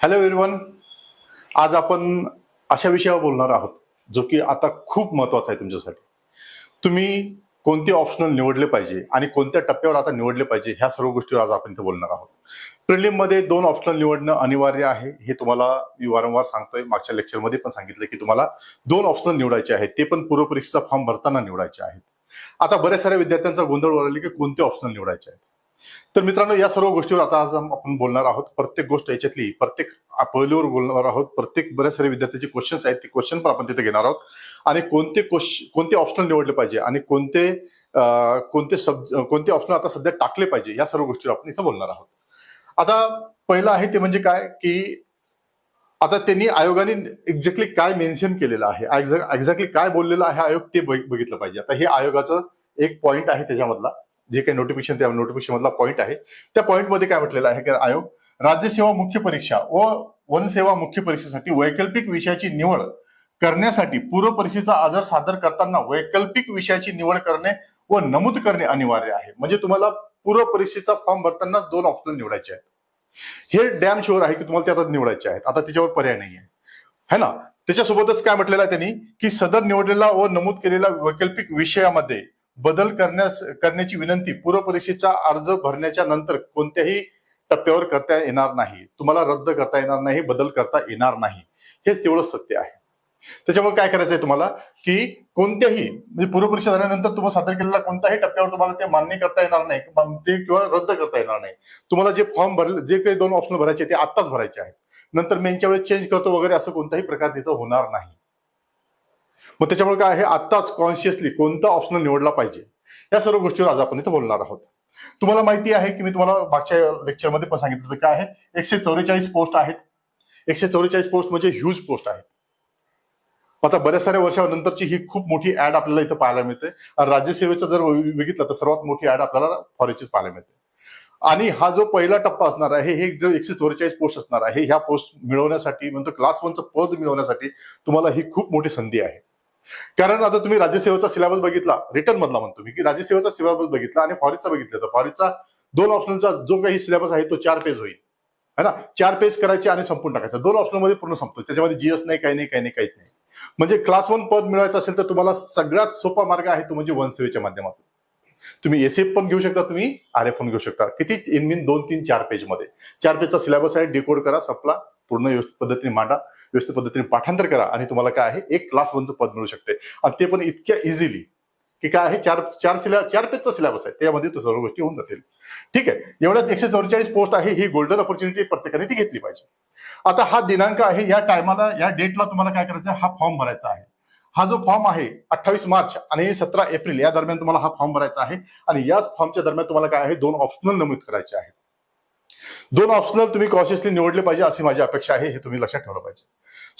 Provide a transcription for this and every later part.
Hello everyone आज आपण अशा विषयावर बोलणार आहोत जो की आता खूप महत्त्वाचा आहे तुमच्यासाठी. तुम्ही कोणते ऑप्शनल निवडले पाहिजे आणि कोणत्या टप्प्यावर आता निवडले पाहिजे ह्या सर्व गोष्टीवर आज आपण इथे बोलणार आहोत. प्रिलिममध्ये दोन ऑप्शनल निवडणं अनिवार्य आहे हे तुम्हाला मी वारंवार सांगतोय. मागच्या लेक्चरमध्ये पण सांगितलं की तुम्हाला दोन ऑप्शनल निवडायचे आहेत ते पण पूर्वपरीक्षेचा फॉर्म भरताना निवडायचे आहेत. आता बऱ्याच साऱ्या विद्यार्थ्यांचा गोंधळ उडाला की कोणते ऑप्शनल निवडायचे आहेत. तर मित्रांनो या सर्व गोष्टीवर आता आज आपण बोलणार आहोत. प्रत्येक गोष्ट याच्यातली प्रत्येक पहिलीवर बोलणार आहोत. प्रत्येक बऱ्याच सारे विद्यार्थ्याचे क्वेश्चन्स आहेत. ते क्वेश्चन पण आपण तिथे घेणार आहोत. आणि कोणते क्वेश्चन कोणते ऑप्शनल निवडले पाहिजे? आणि कोणते कोणते सब कोणते ऑप्शनल आता सध्या टाकले पाहिजे? या सर्व गोष्टीवर आपण इथं बोलणार आहोत. आता पहिलं आहे ते म्हणजे काय? की आता त्यांनी आयोगाने एक्झॅक्टली काय मेन्शन केलेलं आहे? एक्झॅक्टली काय बोललेलं आहे? आयोग ते बघितलं पाहिजे. आता हे आयोगाचं एक पॉइंट आहे त्याच्यामधला. जे काही नोटिफिकेशन त्या नोटिफिकेशन मधला पॉईंट आहे. त्या पॉईंटमध्ये काय म्हटलेलं आहे की आयोग राज्यसेवा मुख्य परीक्षा व वनसेवा मुख्य परीक्षेसाठी वैकल्पिक विषयाची निवड करण्यासाठी पूर्व परीक्षेचा आधार सादर करताना वैकल्पिक विषयाची निवड करणे व नमूद करणे अनिवार्य आहे. म्हणजे तुम्हाला पूर्व परीक्षेचा फॉर्म भरताना दोन ऑप्शन निवडायचे आहेत. हे डॅम शुअर आहे की तुम्हाला ते आता निवडायचे आहेत. आता त्याच्यावर पर्याय नाही आहे है ना? त्याच्यासोबतच काय म्हटलेलं आहे त्यांनी की सदर निवडलेला व नमूद केलेला वैकल्पिक विषयामध्ये बदल करण्यास करण्याची विनंती पूर्वपरीक्षेचा अर्ज भरण्याच्या नंतर कोणत्याही टप्प्यावर करता येणार नाही. तुम्हाला रद्द करता येणार नाही बदल करता येणार नाही. हेच तेवढं सत्य आहे. त्याच्यामुळे काय करायचंय तुम्हाला? की कोणत्याही म्हणजे पूर्वपरीक्षा झाल्यानंतर तुम्हाला सादर केलेल्या कोणत्याही टप्प्यावर तुम्हाला ते मान्य करता येणार नाही ते किंवा रद्द करता येणार नाही. तुम्हाला जे फॉर्म भरले जे काही दोन ऑप्शन भरायचे ते आत्ताच भरायचे आहेत. नंतर मेनच्या वेळेस चेंज करतो वगैरे असं कोणताही प्रकार तिथं होणार नाही. मग त्याच्यामुळे काय आहे? आत्ताच कॉन्शियसली कोणता ऑप्शनल निवडला पाहिजे? या सर्व गोष्टीवर आज आपण इथं बोलणार आहोत. तुम्हाला माहिती आहे की मी तुम्हाला मागच्या लेक्चरमध्ये पण सांगितलं होतं काय आहे? एकशे चौवेचाळीस पोस्ट आहेत. एकशे चौवेचाळीस पोस्ट म्हणजे ह्यूज पोस्ट आहेत. आता बऱ्याच साऱ्या वर्षानंतरची ही खूप मोठी ऍड आपल्याला इथं पाहायला मिळते. आणि राज्यसेवेचं जर बघितलं तर सर्वात मोठी ऍड आपल्याला फॉरेचीच पाहायला मिळते. आणि हा जो पहिला टप्पा असणार आहे हे जो एकशे चौवेचाळीस पोस्ट असणार आहे ह्या पोस्ट मिळवण्यासाठी म्हणतो क्लास वनचं पद मिळवण्यासाठी तुम्हाला ही खूप मोठी संधी आहे. कारण आता तुम्ही राज्यसेवेचा सिलेबस बघितला रिटर्न मधला म्हणतो मी की राज्यसेवेचा सिलेबस बघितला आणि फॉरेस्टचा बघितला तर फॉरेस्टचा दोन ऑप्शनचा जो काही सिलेबस आहे तो चार पेज होईल. है ना? चार पेज करायचे आणि संपून टाकायचं. दोन ऑप्शनमध्ये पूर्ण संपतो. त्याच्यामध्ये जीएस नाही काही नाही काही नाही काहीच नाही. म्हणजे क्लास वन पद मिळवायचं असेल तर तुम्हाला सगळ्यात सोपा मार्ग आहे तो म्हणजे वन सेवेच्या माध्यमातून. तुम्ही एसएफ पण घेऊ शकता तुम्ही आर एफ पण घेऊ शकता. किती? इन मीन दोन तीन चार पेजमध्ये चार पेजचा सिलेबस आहे डिकोड करा संपला. पूर्ण व्यवस्थित पद्धतीने मांडा व्यवस्थित पद्धतीने पाठांतर करा आणि तुम्हाला काय आहे एक क्लास वनचं पद मिळू शकते. आणि ते पण इतक्या इझिली की काय आहे चार चार सिला चार पेजचा सिलेबस आहे. त्यामध्ये तो सर्व गोष्टी होऊन जातील. ठीक आहे. एवढ्याच एकशे चौवेचाळीस पोस्ट आहे ही गोल्डन ऑपॉर्च्युनिटी प्रत्येकाने ती घेतली पाहिजे. आता हा दिनांक आहे या टायमाला या डेटला तुम्हाला काय करायचं आहे? हा फॉर्म भरायचा आहे. हा जो फॉर्म आहे अठ्ठावीस मार्च आणि सतरा एप्रिल या दरम्यान तुम्हाला हा फॉर्म भरायचा आहे. आणि याच फॉर्मच्या दरम्यान तुम्हाला काय आहे दोन ऑप्शनल नमूद करायचे आहेत. दोन ऑप्शनल तुम्ही कॉशियसली निवडले पाहिजे अशी माझी अपेक्षा आहे हे तुम्ही लक्षात ठेवलं पाहिजे.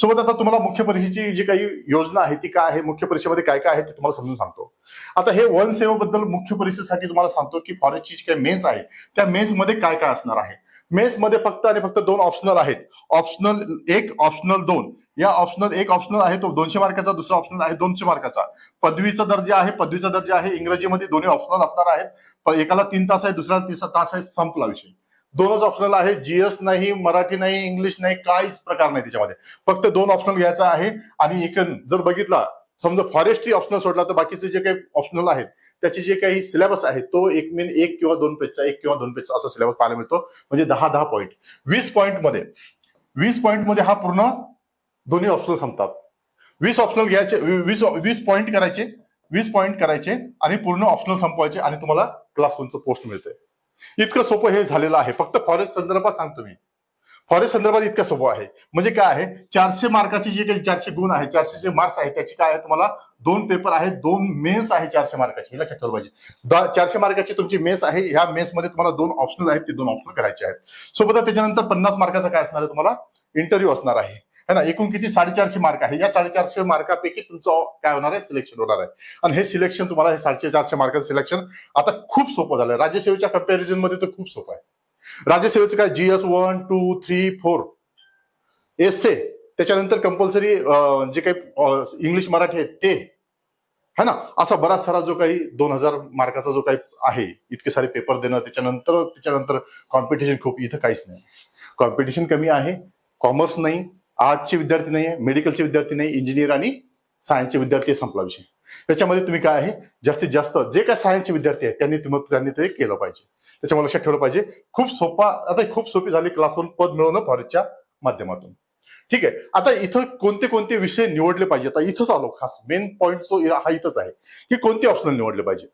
सोबत आता तुम्हाला मुख्य परीक्षेची जी काही योजना आहे ती काय आहे मुख्य परीक्षेमध्ये काय काय आहे ते तुम्हाला समजून सांगतो. आता हे वन सेवेबद्दल मुख्य परीक्षेसाठी तुम्हाला सांगतो की फॉरेस्टची जी काही मेन्स आहे त्या मेन्समध्ये काय काय असणार आहे? मेन्समध्ये फक्त आणि फक्त दोन ऑप्शनल आहेत. ऑप्शनल एक ऑप्शनल दोन. या ऑप्शनल एक ऑप्शनल आहे तो दोनशे मार्काचा दुसरा ऑप्शनल आहे दोनशे मार्काचा. पदवीचा दर्जा आहे पदवीचा दर्जा आहे इंग्रजीमध्ये दोन्ही ऑप्शनल असणार आहेत. एकाला तीन तास आहे दुसऱ्याला तीस तास आहे संपला विषय. दोनच ऑप्शनल आहे जीएस नाही मराठी नाही इंग्लिश नाही काहीच प्रकार नाही त्याच्यामध्ये फक्त दोन ऑप्शनल घ्यायचा आहे. आणि एक जर बघितला समजा फॉरेस्ट्री ऑप्शनल सोडला तर बाकीचे जे काही ऑप्शनल आहेत त्याचे जे काही सिलेबस आहे तो एक मेन एक किंवा दोन पेजचा एक किंवा दोन पेजचा असा सिलेबस पाहायला मिळतो. म्हणजे दहा दहा पॉईंट वीस पॉईंटमध्ये वीस पॉईंटमध्ये हा पूर्ण दोन्ही ऑप्शनल संपतात. वीस ऑप्शनल घ्यायचे वीस वीस पॉईंट करायचे वीस पॉईंट करायचे आणि पूर्ण ऑप्शनल संपवायचे आणि तुम्हाला क्लास वनचं पोस्ट मिळते इतकं सोपं हे झालेलं आहे. फक्त फॉरेस्ट संदर्भात सांगतो मी. फॉरेस्ट संदर्भात इतकं सोपं आहे. म्हणजे काय आहे? चारशे मार्काचे जे काही चारशे गुण आहे चारशे जे मार्क्स आहे त्याची काय आहे तुम्हाला? दोन पेपर आहेत दोन मेन्स आहे चारशे मार्काचे. हे लक्षात ठेवलं पाहिजे. चारशे मार्काची तुमची मेन्स आहे ह्या मेन्समध्ये तुम्हाला दोन ऑप्शनल आहेत ते दोन ऑप्शनल करायचे आहेत. सोबतच त्याच्यानंतर पन्नास मार्काचा काय असणार आहे तुम्हाला? इंटरव्ह्यू असणार आहे. है ना? एकूण किती? साडेचारशे मार्क आहे. या साडेचारशे मार्कापैकी तुमचं काय होणार आहे? सिलेक्शन होणार आहे. आणि हे सिलेक्शन तुम्हाला हे साडेचारशे मार्काचं सिलेक्शन आता खूप सोपं झालं आहे राज्यसेवेच्या कंपॅरिझनमध्ये तर खूप सोपं आहे. राज्यसेवेचं काय? GS one two three four essay त्याच्यानंतर कंपल्सरी जे काही इंग्लिश मराठी आहेत ते. है ना? असा बराच सारा जो काही दोन हजार मार्काचा जो काही आहे इतके सारे पेपर देणं त्याच्यानंतर त्याच्यानंतर कॉम्पिटिशन खूप इथं काहीच नाही. कॉम्पिटिशन कमी आहे कॉमर्स नाही आर्टचे विद्यार्थी नाही मेडिकलचे विद्यार्थी नाही इंजिनियर आणि सायन्सचे विद्यार्थी संपला विषय. त्याच्यामध्ये तुम्ही काय आहे? जास्तीत जास्त जे काय सायन्सचे विद्यार्थी आहेत त्यांनी तुम्ही त्यांनी ते केलं पाहिजे. त्याच्यामुळे लक्षात ठेवलं पाहिजे खूप सोपा आता खूप सोपी झाली क्लास पद मिळवणं फॉरेस्टच्या माध्यमातून. ठीक आहे? आता इथं कोणते कोणते विषय निवडले पाहिजे आता इथंच आलो खास मेन पॉईंट जो हा इथंच आहे की कोणते ऑप्शनल निवडले पाहिजे?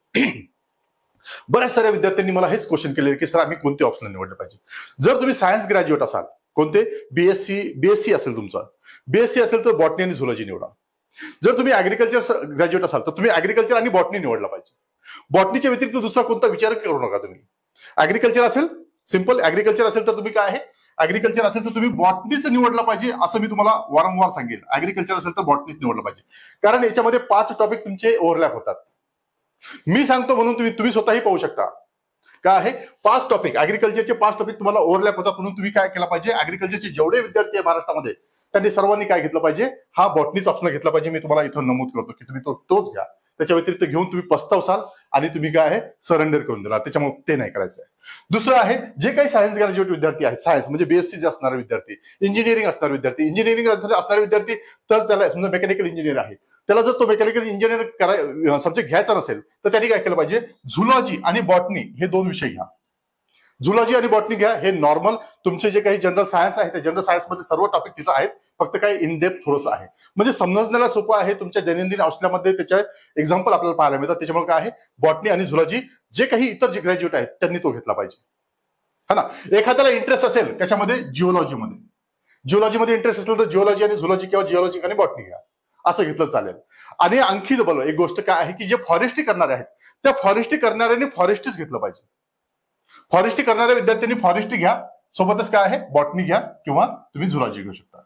बऱ्याच साऱ्या विद्यार्थ्यांनी मला हेच क्वेश्चन केले की सर आम्ही कोणते ऑप्शनल निवडले पाहिजे जर तुम्ही सायन्स ग्रॅज्युएट असाल कोणते? बीएससी बीएससी असेल तुमचं. बीएससी असेल तर बॉटनी आणि झुलॉजी निवडा. जर तुम्ही ऍग्रिकल्चर ग्रॅज्युएट असाल तर तुम्ही ऍग्रिकल्चर आणि बॉटनी निवडला पाहिजे. बॉटनीच्या व्यतिरिक्त दुसरा कोणता विचार करू नका तुम्ही. ऍग्रिकल्चर असेल सिंपल ऍग्रिकल्चर असेल तर तुम्ही काय आहे? ऍग्रिकल्चर असेल तर तुम्ही बॉटनीच निवडला पाहिजे असं मी तुम्हाला वारंवार सांगेन. ऍग्रिकल्चर असेल तर बॉटनीच निवडलं पाहिजे. कारण याच्यामध्ये पाच टॉपिक तुमचे ओव्हरलॅप होतात. मी सांगतो म्हणून तुम्ही तुम्ही स्वतःही पाहू शकता. काय आहे? पाच टॉपिक अग्रिकल्चरचे पाच टॉपिक तुम्हाला ओव्हरलॅप होतात म्हणून तुम्ही काय केलं पाहिजे? अग्रिकल्चरचे जेवढे विद्यार्थी आहे महाराष्ट्रामध्ये त्यांनी सर्वांनी काय घेतलं पाहिजे? हा बॉटनीच ऑप्शन घेतला पाहिजे. मी तुम्हाला इथं नमूद करतो की तुम्ही तो तोच घ्या. त्याच्या व्यतिरिक्त घेऊन तुम्ही पस्तावसाल आणि तुम्ही काय आहे सरेंडर करून देणार त्याच्यामुळे ते नाही करायचं आहे. दुसरं आहे जे काही सायन्स ग्रॅज्युएट विद्यार्थी आहेत सायन्स म्हणजे बीएससी असणारे विद्यार्थी इंजिनिअरिंग असणारे विद्यार्थी इंजिनिअरिंग असणारे विद्यार्थी तर त्याला समजा मेकॅनिकल इंजिनियर आहे. त्याला जर तो मेकॅनिकल इंजिनियर कराय सब्जेक्ट घ्यायचा नसेल तर त्यांनी काय केलं पाहिजे झुलॉजी आणि बॉटनी हे दोन विषय घ्या. झुलॉजी आणि बॉटनी घ्या हे नॉर्मल तुमचे जे काही जनरल सायन्स आहे त्या जनरल सायन्समध्ये सर्व टॉपिक तिथं आहेत. फक्त काय इन डेप्थ थोडंसं आहे. म्हणजे समजण्याला सोपं आहे तुमच्या दैनंदिन औषधामध्ये त्याच्या एक्झाम्पल आपल्याला पाहायला मिळतात. त्याच्यामुळे काय आहे? बॉटनी आणि झुलॉजी जे काही इतर जे ग्रॅज्युएट आहेत त्यांनी तो घेतला पाहिजे. हा ना? एखाद्याला इंटरेस्ट असेल कशामध्ये? जिओलॉजीमध्ये जिओलॉजीमध्ये इंटरेस्ट असेल तर जिओलॉजी आणि झुलॉजी किंवा जिओलॉजी आणि बॉटनी घ्या. असं घेतलं चालेल. आणि आणखी बोल एक गोष्ट काय आहे की जे फॉरेस्ट्री करणारे आहेत त्या फॉरेस्ट्री करणाऱ्यांनी फॉरेस्ट्रीच घेतलं पाहिजे. फॉरेस्ट्री करणाऱ्या विद्यार्थ्यांनी फॉरेस्ट्री घ्या. सोबतच काय आहे? बॉटनी घ्या किंवा तुम्ही झुलॉजी घेऊ शकता.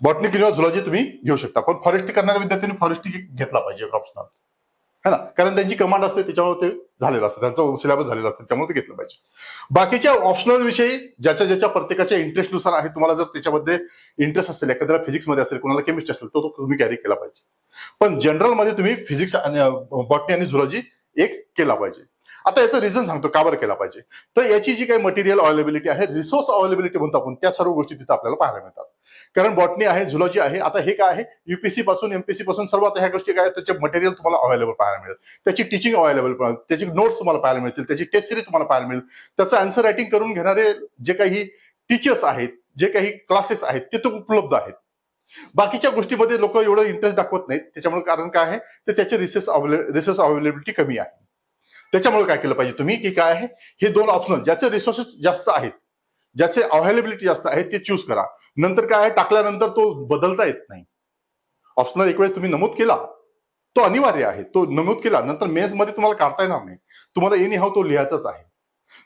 बॉटनी किंवा झुलॉजी तुम्ही घेऊ शकता. पण फॉरेस्ट्री करणाऱ्या विद्यार्थ्यांनी फॉरेस्ट्री घेतला पाहिजे ऑप्शनल है ना? कारण त्यांची कमांड असते त्याच्यामुळे ते झालेलं असतं. त्यांचं सिलेबस झालेला असतं त्याच्यामुळे ते घेतलं पाहिजे. बाकीच्या ऑप्शनल विषयी ज्याच्या ज्याच्या प्रत्येकाच्या इंटरेस्टनुसार आहे तुम्हाला जर त्याच्यामध्ये इंटरेस्ट असेल एखाद्याला फिजिक्समध्ये असेल कोणाला केमिस्ट्री असेल तर तो तुम्ही कॅरी केला पाहिजे. पण जनरलमध्ये तुम्ही फिजिक्स आणि बॉटनी आणि झुलॉजी एक केला पाहिजे. आता याचं रिझन सांगतो का बरं केला पाहिजे? तर याची जी काही मटेरियल अवेलेबिलिटी आहे रिसोर्स अवेलेबिलिटी म्हणतो आपण त्या सर्व गोष्टी तिथे आपल्याला पाहायला मिळतात. कारण बॉटनी आहे झुलॉजी आहे आता हे काय आहे? युपीसी पासून एमपीसी पासून सर्व आता ह्या गोष्टी काय त्याचे मटेरियल तुम्हाला अवेलेबल पाहायला मिळेल. त्याची टीचिंग अवेलेबल त्याची नोट्स तुम्हाला पाहायला मिळतील त्याची टेस्ट सिरीज तुम्हाला पाहायला मिळेल. त्याचं आन्सर रायटिंग करून घेणारे जे काही टीचर्स आहेत जे काही क्लासेस आहेत ते तर उपलब्ध आहेत. बाकीच्या गोष्टीमध्ये लोक एवढं इंटरेस्ट दाखवत नाहीत. त्याच्यामुळे कारण काय आहे? तर त्याचे रिसेस रिसेस अवेलेबिलिटी कमी आहे. त्याच्यामुळे काय केलं पाहिजे तुम्ही की काय आहे? हे दोन ऑप्शनल ज्याचे रिसोर्सेस जास्त आहेत ज्याचे अव्हेलेबिलिटी जास्त आहे ते चूज करा. नंतर काय आहे? टाकल्यानंतर तो बदलता येत नाही. ऑप्शनल एक वेळेस तुम्ही नमूद केला तो अनिवार्य आहे. तो नमूद केला नंतर मेन्समध्ये तुम्हाला काढता येणार नाही. तुम्हाला एनी हाव तो लिहायचाच आहे.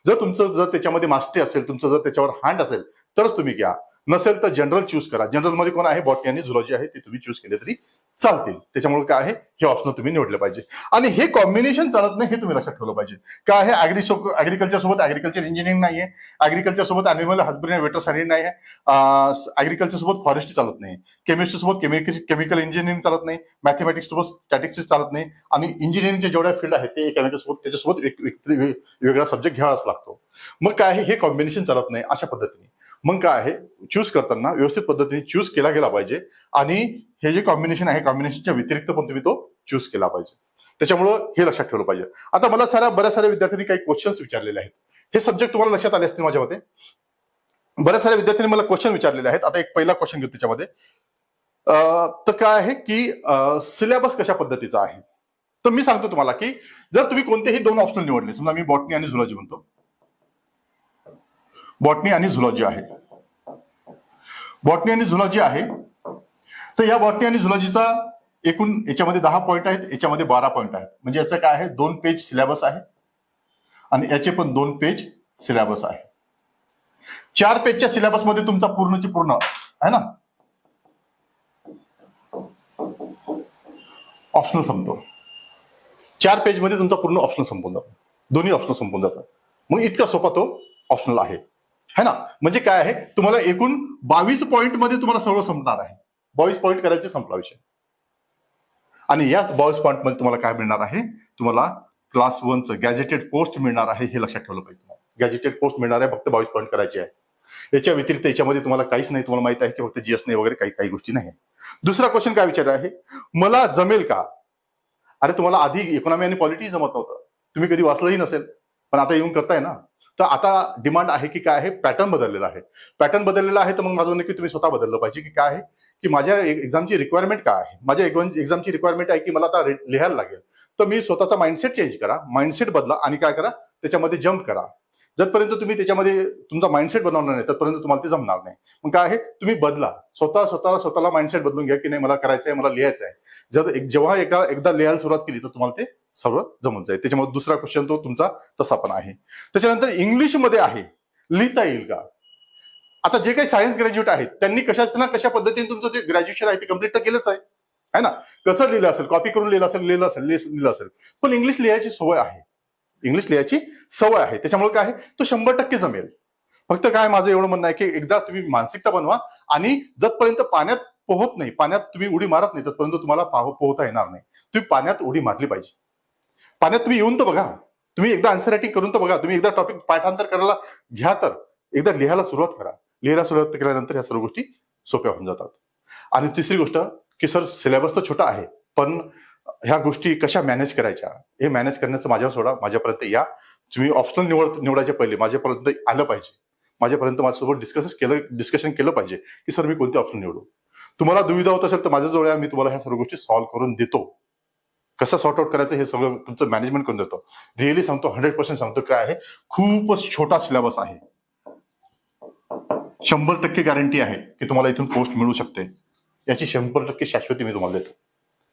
जर तुमचं जर त्याच्यामध्ये मास्टरी असेल तुमचं जर त्याच्यावर हँड असेल तरच तुम्ही घ्या. नसेल तर जनरल चूज करा. जनरलमध्ये कोण आहे? बॉटनी आणि झुलॉजी आहे ते तुम्ही चूज केले तरी चालतील. त्याच्यामुळे काय आहे? हे ऑप्शन तुम्ही निवडले पाहिजे. आणि हे कॉम्बिनेशन चालत नाही हे तुम्ही लक्षात ठेवलं पाहिजे. काय आहे? ऍग्री सोबत अॅग्रिकल्चर इंजिनिअरिंग नाही आहे अॅग्रिकल्चर सोबत अॅनिमल हजबंडरी वेटरसरी नाही आहे ऍग्रिकल्चर सोबत फॉरेस्ट्री चालत नाही. केमिस्ट्री सोबत केमिकल केमिकल इंजिनिअरिंग चालत नाही. मॅथमॅटिक्स सोबत स्टॅटिक्स चालत नाही. आणि इंजिनिअरिंगचे जेवढ्या फील्ड आहेत ते केमिकल सोबत त्याच्यासोबत एक- वेगळा सब्जेक्ट घ्यावाच लागतो. मग काय आहे? हे कॉम्बिनेशन चालत नाही. अशा पद्धतीने. मग काय आहे? चूज करताना व्यवस्थित पद्धतीने चूज केला गेला पाहिजे. आणि हे जे कॉम्बिनेशन आहे कॉम्बिनेशनच्या व्यतिरिक्त पण तुम्ही तो चूज केला पाहिजे. त्याच्यामुळं हे लक्षात ठेवलं पाहिजे. आता मला साऱ्या बऱ्याच साऱ्या विद्यार्थ्यांनी काही क्वेश्चन्स विचारलेले आहेत. हे सब्जेक्ट तुम्हाला लक्षात आले असतील माझ्या मते बऱ्याच साऱ्या विद्यार्थ्यांनी मला क्वेश्चन विचारलेले आहेत. आता एक पहिला क्वेश्चन घेऊ त्याच्यामध्ये. तर काय आहे की सिलेबस कशा पद्धतीचा आहे? तर मी सांगतो तुम्हाला की जर तुम्ही कोणतेही दोन ऑप्शन निवडले समजा मी बॉटनी आणि झुलॉजी म्हणतो. बॉटनी आणि झुलॉजी आहे. बॉटनी आणि झुलॉजी आहे. तर या बॉटनी आणि झुलॉजीचा एकूण याच्यामध्ये दहा पॉईंट आहेत याच्यामध्ये बारा पॉईंट आहेत. म्हणजे याचं काय आहे? दोन पेज सिलेबस आहे. आणि याचे पण दोन पेज सिलेबस आहे. चार पेजच्या सिलेबसमध्ये तुमचा पूर्णची पूर्ण आहे ना? ऑप्शनल संपतो. चार पेजमध्ये तुमचा पूर्ण ऑप्शनल संपून जातो. दोन्ही ऑप्शनल संपून जातात. मग इतका सोपा तो ऑप्शनल आहे. है ना? म्हणजे काय आहे? तुम्हाला एकूण बावीस पॉईंटमध्ये तुम्हाला सर्व संपणार आहे. बावीस पॉईंट करायचे संपला विषय. आणि याच बावीस पॉईंटमध्ये तुम्हाला काय मिळणार आहे? तुम्हाला क्लास वनचं गॅजेटेड पोस्ट मिळणार आहे हे लक्षात ठेवलं पाहिजे गॅजेटेड पोस्ट मिळणार आहे फक्त बावीस पॉईंट करायचे आहे. याच्या व्यतिरिक्त याच्यामध्ये तुम्हाला काहीच नाही तुम्हाला माहीत आहे की फक्त जीएस नाही वगैरे काही काही गोष्टी नाही दुसरा क्वेश्चन काय विचार आहे? मला जमेल का? अरे तुम्हाला आधी इकॉनॉमी आणि पॉलिटी जमत नव्हतं. तुम्ही कधी वाचलंही नसेल. पण आता येऊन करताय ना. तर आता डिमांड आहे की काय आहे? पॅटर्न बदललेला आहे. पॅटर्न बदललेला आहे तर मग माझं म्हणणं की तुम्ही स्वतः बदललं पाहिजे की काय आहे? की माझ्या एक्झामची रिक्वायरमेंट काय आहे? माझ्या एक्झामची रिक्वायरमेंट आहे की मला आता लिहायला लागेल. तर मी स्वतःचा माइंडसेट चेंज करा माइंडसेट बदला आणि काय करा? त्याच्यामध्ये जम्प करा. जरपर्यंत तुम्ही त्याच्यामध्ये तुमचा माइंडसेट बनवणार नाही तत्पर्यंत तुम्हाला ते जमणार नाही. मग काय आहे? तुम्ही बदला. स्वतः स्वतःला स्वतःला माइंडसेट बदलून घ्या की नाही मला करायचं आहे मला लिहायचं आहे जर एक- जेव्हा एका एकदा लिहायला सुरुवात केली तर तुम्हाला ते सर्व जमून जाईल. त्याच्यामुळे दुसरा क्वेश्चन तो तुमचा तसा पण आहे. त्याच्यानंतर इंग्लिशमध्ये आहे. लिहिता येईल का? आता जे काही सायन्स ग्रॅज्युएट आहेत त्यांनी कशा ना कशा पद्धतीने तुमचं ते ग्रॅज्युएशन आहे ते कंप्लीट तर केलंच आहे. है ना? कसं लिहिलं असेल? कॉपी करून लिहिलं असेल लिहिलं असेल लिहिलं असेल पण इंग्लिश लिहायची सवय आहे. इंग्लिश लिहायची सवय आहे. त्याच्यामुळे काय आहे? तो शंभर टक्के जमेल. फक्त काय माझं एवढं म्हणणं आहे की एकदा तुम्ही मानसिकता बनवा आणि जतपर्यंत पाण्यात पोहत नाही पाण्यात तुम्ही उडी मारत नाही तत्पर्यंत तुम्हाला पाह- पोहता येणार नाही. तुम्ही पाण्यात उडी मारली पाहिजे. पाण्यात तुम्ही येऊन तर बघा. तुम्ही एकदा आन्सर रायटिंग करून तर बघा. तुम्ही एकदा टॉपिक पाठांतर करायला घ्या तर एकदा लिहायला सुरुवात करा. लिहायला सुरुवात केल्यानंतर ह्या सर्व गोष्टी सोप्या होऊन जातात. आणि तिसरी गोष्ट की सर सिलेबस तर छोटा आहे पण ह्या गोष्टी कशा मॅनेज करायच्या? हे मॅनेज करण्याचं माझ्यावर सोडा. माझ्यापर्यंत या. तुम्ही ऑप्शनल निवड निवडायच्या पहिले. माझ्यापर्यंत आलं पाहिजे. माझ्यापर्यंत माझ्यासोबत डिस्कस केलं डिस्कशन केलं पाहिजे की सर मी कोणते ऑप्शन निवडू? तुम्हाला दुविधा होत असेल तर माझ्याजवळ या. मी तुम्हाला ह्या सर्व गोष्टी सॉल्व्ह करून देतो. कसं सॉर्ट आउट करायचं हे सगळं तुमचं मॅनेजमेंट करून देतो. रिअली सांगतो हंड्रेड पर्सेंट सांगतो काय आहे. खूपच छोटा सिलेबस आहे. शंभर टक्के गॅरंटी आहे की तुम्हाला इथून पोस्ट मिळू शकते. याची शंभर टक्के शाश्वती मी तुम्हाला देतो.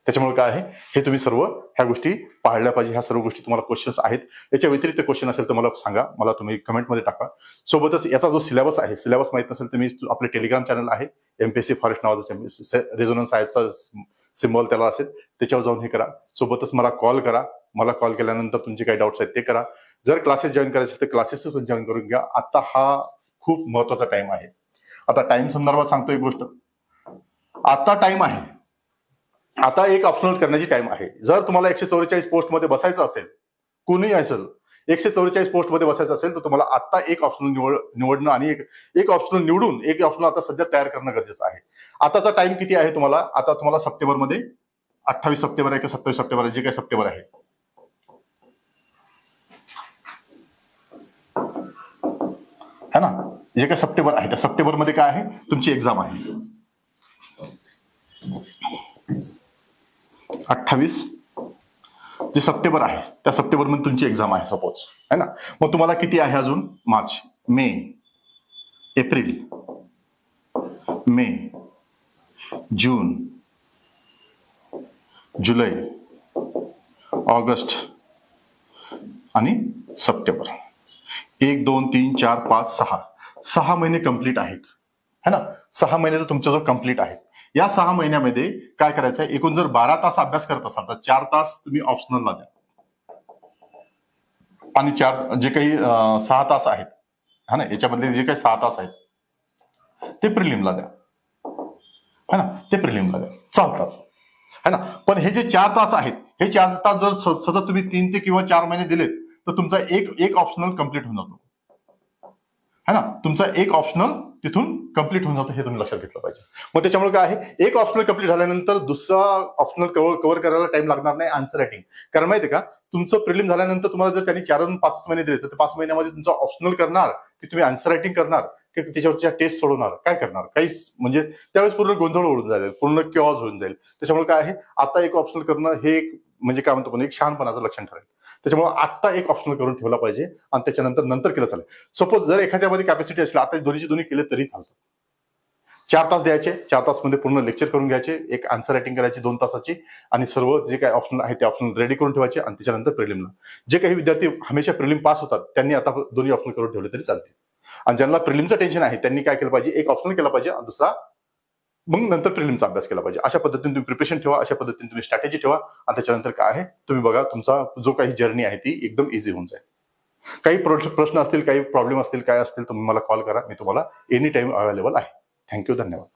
त्याच्यामुळे काय आहे? हे तुम्ही सर्व ह्या गोष्टी पाळल्या पाहिजे. ह्या सर्व गोष्टी तुम्हाला क्वेश्चन्स आहेत. याच्या व्यतिरिक्त क्वेश्चन असेल तर मला सांगा. मला तुम्ही कमेंटमध्ये टाका. सोबतच याचा जो सिलेबस आहे सिलेबस माहीत नसेल तर मी आपले टेलिग्राम चॅनल आहे. एमपीएससी फॉरेस्ट नावाचं रेझोनन्स सायन्सचा सिम्बॉल त्याला असेल. त्याच्यावर जाऊन हे करा. सोबतच मला कॉल करा. मला कॉल केल्यानंतर तुमचे काही डाऊट्स आहेत ते करा. जर क्लासेस जॉईन करायचे तर क्लासेस पण जॉईन करून घ्या. आता हा खूप महत्त्वाचा टाइम आहे. आता टाइम संदर्भात सांगतो एक गोष्ट. आता टाइम आहे. आता एक ऑप्शनल करण्याची टाइम आहे. जर तुम्हाला एकशे चौवेचाळीस पोस्टमध्ये बसायचं असेल कुणी असेल एकशे चौवेचाळीस पोस्टमध्ये बसायचं असेल तर तुम्हाला आता एक ऑप्शनल निवड निवडणं आणि एक एक ऑप्शनल निवडून एक ऑप्शनल आता सध्या तयार करणं गरजेचं आहे. आताचा टाइम किती आहे तुम्हाला? आता तुम्हाला सप्टेंबरमध्ये अठ्ठावीस सप्टेंबर आहे का सत्तावीस सप्टेंबर आहे? जे काही सप्टेंबर आहे. है ना? जे काही सप्टेंबर आहे त्या सप्टेंबरमध्ये काय आहे? तुमची एक्झाम आहे. अठ्ठावीस जे सप्टेंबर आहे त्या सप्टेंबरमध्ये तुमची एक्झाम आहे सपोज है ना? मग तुम्हाला किती आहे अजून? March. May. April. May. June. जुलै. ऑगस्ट. आणि सप्टेंबर. एक दोन तीन चार पाच सहा. सहा महिने कंप्लीट आहेत. है ना? सहा महिने तर तुमच्याजवळ कंप्लीट आहेत. या सहा महिन्यामध्ये काय करायचं आहे एकूण जर बारा तास अभ्यास करत असाल तर चार तास तुम्ही ऑप्शनलला द्या. आणि चार जे काही सहा तास आहेत हा ना? याच्यामधले जे काही सहा तास आहेत ते प्रिलिमला द्या. है ना? ते प्रिलिमला द्या. चालतात. है ना? पण हे जे चार तास आहेत हे चार तास जर सतत तुम्ही तीन ते किंवा चार महिने दिलेत तर तुमचा एक एक ऑप्शनल कंप्लीट होऊन जातो. है ना? तुमचा एक ऑप्शनल तिथून कंप्लीट होऊन जातो हे तुम्ही लक्षात घेतलं पाहिजे. मग त्याच्यामुळे काय आहे? एक ऑप्शनल कंप्लीट झाल्यानंतर दुसरा ऑप्शनल कव्हर कव्हर करायला टाइम लागणार नाही आन्सर रायटिंग कारण माहितीये का? तुमचं प्रिलिम झाल्यानंतर तुम्हाला जर त्यांनी चार पाच महिने दिले तर पाच महिन्यामध्ये तुमचं ऑप्शनल करणार की तुम्ही आन्सर रायटिंग करणार की त्याच्यावरच्या टेस्ट सोडवणार. काय करणार? काहीच म्हणजे त्यावेळेस पूर्ण गोंधळ उडून जाईल पूर्ण क्यॉज होऊन जाईल. त्याच्यामुळे काय आहे? आता एक ऑप्शनल करणं हे एक म्हणजे काय म्हणतो पण एक शहाणपणाचं लक्षण ठरेल. त्याच्यामुळे आता एक ऑप्शनल करून ठेवला पाहिजे आणि त्याच्यानंतर नंतर केलं चालेल. सपोज जर एखाद्यामध्ये कॅपॅसिटी असली आता दोन्हीचे दोन्ही केले तरी चालतं. चार तास द्यायचे चार तासमध्ये पूर्ण लेक्चर करून घ्यायचे एक आन्सर रायटिंग करायची दोन तासाची आणि सर्व जे काही ऑप्शन आहे ते ऑप्शन रेडी करून ठेवायचे आणि त्याच्यानंतर प्रिलिमला जे काही विद्यार्थी हमेशा प्रिलिम पास होतात त्यांनी आता दोन्ही ऑप्शन करून ठेवले तरी चालते आणि ज्यांना प्रिलिमचं टेन्शन आहे त्यांनी काय केलं पाहिजे? एक ऑप्शन केला पाहिजे आणि दुसरा मग नंतर प्रिलिमचा अभ्यास केला पाहिजे. अशा पद्धतीने तुम्ही प्रिपरेशन ठेवा अशा पद्धतीने तुम्ही स्ट्रॅटेजी ठेवा आणि त्याच्यानंतर काय आहे? तुम्ही बघा तुमचा जो काही जर्नी आहे ती एकदम इझी होऊन जाईल. काही प्रश्न असतील काही प्रॉब्लेम असतील काय असतील तुम्ही मला कॉल करा. मी तुम्हाला एनी टाइम अवेलेबल आहे थँक्यू धन्यवाद.